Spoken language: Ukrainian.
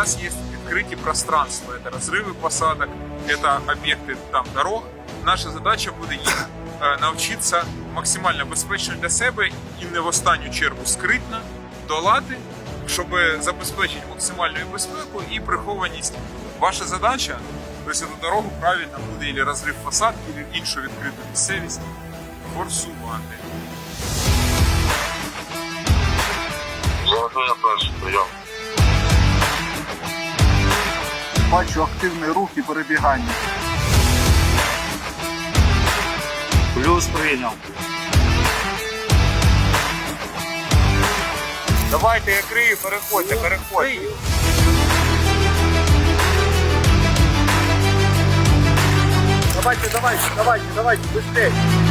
нас есть открытие пространства. Это разрывы посадок, это объекты там дорог. Наша задача буде їх е, навчитися максимально безпечно для себе і не в останню чергу скритно долати, щоб забезпечити максимальну безпеку і прихованість. Ваша задача тобто цю дорогу правильно буде і розрив посадки, і іншу відкриту місцевість форсувати. Заважання перший прийом. Бачу активний рух і перебігання. Плюс прийняв. Давайте я крию, переходьте, переходьте. Давайте, давайте, давайте, давайте, быстрее.